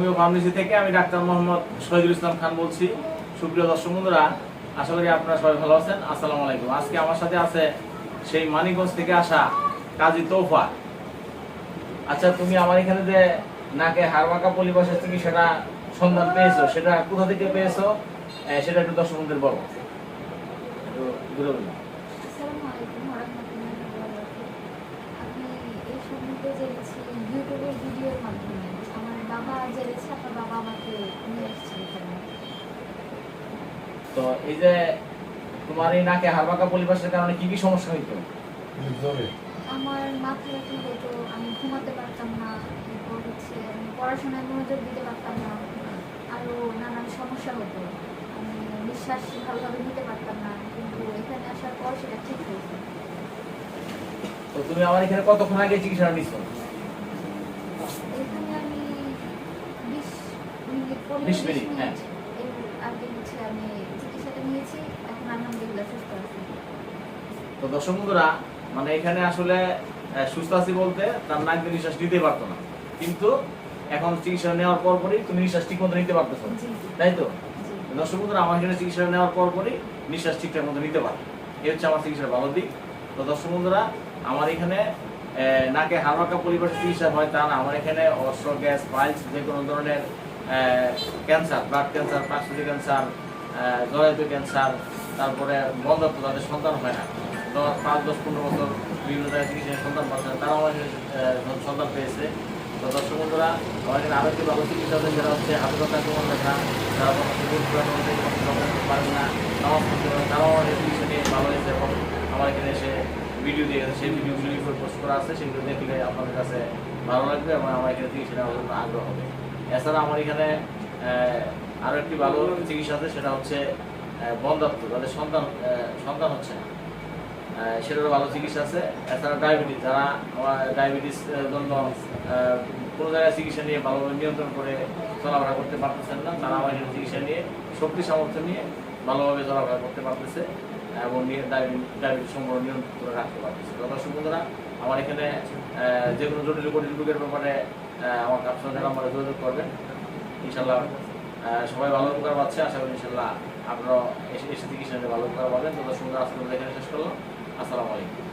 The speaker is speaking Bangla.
হোমিও ফার্মেসি থেকে আমি ডাক্তার মোহাম্মদ শহীদুল ইসলাম খান বলছি। সুপ্রিয় দর্শক বন্ধুরা, আশা করি আপনারা সবাই ভালো আছেন। আসসালামু আলাইকুম। আজকে আমার সাথে আছে সেই মানিকগঞ্জ থেকে আসা কাজী তোফা আচ্ছা তুমি আমার এখানে যে নাকে হারমাকা পলিবাসের থেকে সেটা সন্ধান পেয়েছ, সেটা কোথা থেকে পেয়েছ? সেটা একটু দর্শক বন্ধুদের বলো। ইউটিউবের ভিডিওর মাধ্যমে। বাবা জেনেছে আপনার বাবা আমাকে নিয়ে এসেছিল তো এই যে তোমার এই নাকে পলিবাসের কারণে কি কি সমস্যা হইতো? আমার মাথা ব্যথা হতো আমি ঘুমাতে পারতাম না এরপর হচ্ছে আমি পড়াশোনায় মনোযোগ দিতে পারতাম না আরও নানান সমস্যা হতো। আমি নিঃশ্বাস ভালোভাবে নিতে পারতাম না কিন্তু এখানে আসার পর সেটা ঠিক হয়েছে। তো তুমি আমার এখানে কতক্ষণ আগে চিকিৎসা নিছো? এখানে আমি বিশ মিনিট পনেরো 20 বিশ মিনিট, হ্যাঁ। তো দর্শক বন্ধুরা মানে এখানে আসলে সুস্থ আছি বলতে তার নাক দিয়ে নিঃশ্বাস নিতে পারতো না। কিন্তু এখন চিকিৎসা নেওয়ার পর পরই তুমি নিঃশ্বাস ঠিক মতো নিতে পারতেছো। তাই তো? দর্শক বন্ধুরা আমার এখানে চিকিৎসা নেওয়ার পর পরই নিঃশ্বাস ঠিকঠাক মতো নিতে পারে। এই হচ্ছে আমার চিকিৎসার ভালো দিক। তো দর্শক বন্ধুরা আমার এখানে নাকে হারমাকা পরিবেশ চিকিৎসা হয় তা না। আমার এখানে অস্ত্র গ্যাস পাইলস যে কোনো ধরনের ক্যান্সার ব্লাড ক্যান্সার পাকস্থলী ক্যান্সার জরায়ু ক্যান্সার তারপরে বন্ধত্ব তাদের সন্তান হয় না। তো পাঁচ, দশ, পনেরো বছর বিভিন্ন জায়গায় চিকিৎসা সন্তান পাচ্ছে তারাও আমার সন্তান পেয়েছে। তো দর্শক বন্ধুরা আমার এখানে আরও একটি ভালো চিকিৎসা যেটা হচ্ছে হাতে কথা কেমন লেখা যারা করতে না নামাজ পড়তে পারেন তারাও চিকিৎসা নিয়ে ভালো হয়েছে এবং আমার এখানে এসে ভিডিও দিয়ে গেছে। সেই ভিডিওগুলো পোস্ট করা আছে, সেগুলো দেখলে আপনাদের কাছে ভালো লাগবে এবং আমার এখানে চিকিৎসা নেওয়ার জন্য আগ্রহ হবে। এছাড়া আমার এখানে আহ, আরও একটি ভালো চিকিৎসা আছে সেটা হচ্ছে বন্ধাত্ম তাদের সন্তান সন্তান হচ্ছে না। সেটারও ভালো চিকিৎসা আছে। এছাড়া ডায়াবেটিস যারা ডায়াবেটিস জন্য কোনো জায়গায় চিকিৎসা নিয়ে ভালোভাবে নিয়ন্ত্রণ করে চলাফেরা করতে পারতেছেন না তারা আমার চিকিৎসা নিয়ে শক্তি সামর্থ্য নিয়ে ভালোভাবে চলাফেরা করতে পারতেছে। এবং ডায়াবেটিস সম্পর্ক নিয়ন্ত্রণ করে রাখতে পারতেছে। দর্শক বন্ধুরা আমার এখানে যে কোনো জটিল কঠিন রোগের ব্যাপারে আমার সাথে নাম্বারে যোগাযোগ করবেন। ইনশাল্লাহ সবাই ভালো উপকার পাচ্ছে। আশা করি ইনশাল্লাহ আপনারা এসে নিয়ে ভালো উপকার পাবেন। তো দর্শক বন্ধুরা আজকে এখানে শেষ করলাম। আসসালামু আলাইকুম।